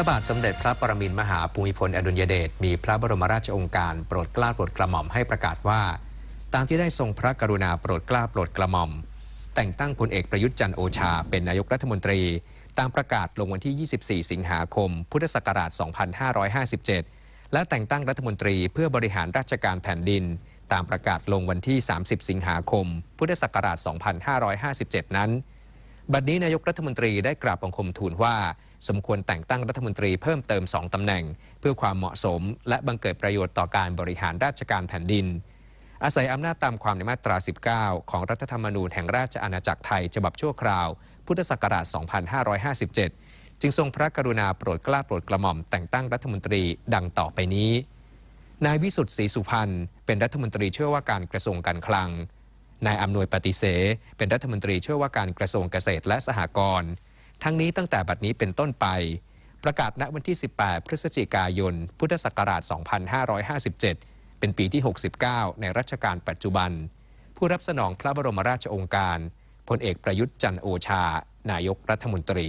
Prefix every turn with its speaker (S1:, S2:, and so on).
S1: ระบาทสมเด็จพระปรมินทรมหาภูมิพลอดุลยเดชมีพระบรมราชองค์การโปรดเกล้าโปรดกระหม่อมให้ประกาศว่า ตามที่ได้ทรงพระกรุณาโปรดเกล้าโปรดกระหม่อม แต่งตั้งพลเอกประยุทธ์จันโอชา เป็นนายกรัฐมนตรี ตามประกาศลงวันที่ 24 สิงหาคม พุทธศักราช 2557 และแต่งตั้งรัฐมนตรีเพื่อบริหารราชการแผ่นดิน ตามประกาศลงวันที่ 30 สิงหาคม พุทธศักราช 2557 นั้น บัดนี้นายกรัฐมนตรีได้กราบบังคมทูลว่า สมควรแต่งตั้งรัฐมนตรีเพิ่มเติม 2 ตำแหน่ง เพื่อความเหมาะสม และบังเกิดประโยชน์ต่อการบริหารราชการแผ่นดิน อาศัยอำนาจตามความในมาตรา 19 ของรัฐธรรมนูญแห่งราชอาณาจักรไทยฉบับชั่วคราว พุทธศักราช 2557 จึงทรงพระกรุณาโปรดเกล้าโปรดกระหม่อมแต่งตั้งรัฐมนตรีดังต่อไปนี้ นายวิสุทธิ์ศรีสุพรรณเป็นรัฐมนตรีช่วยว่าการกระทรวงการคลัง นายอำนวยปฏิเสเป็นรัฐมนตรีช่วยว่าการกระทรวงเกษตรและสหกรณ์ทั้งนี้ตั้งแต่บัดนี้เป็นต้นไป ประกาศณวันที่ 18 พฤศจิกายน พุทธศักราช 2557 เป็นปีที่ 69 ในรัชกาลปัจจุบัน ผู้รับสนองพระบรมราชโองการพลเอกประยุทธ์จันโอชา นายกรัฐมนตรี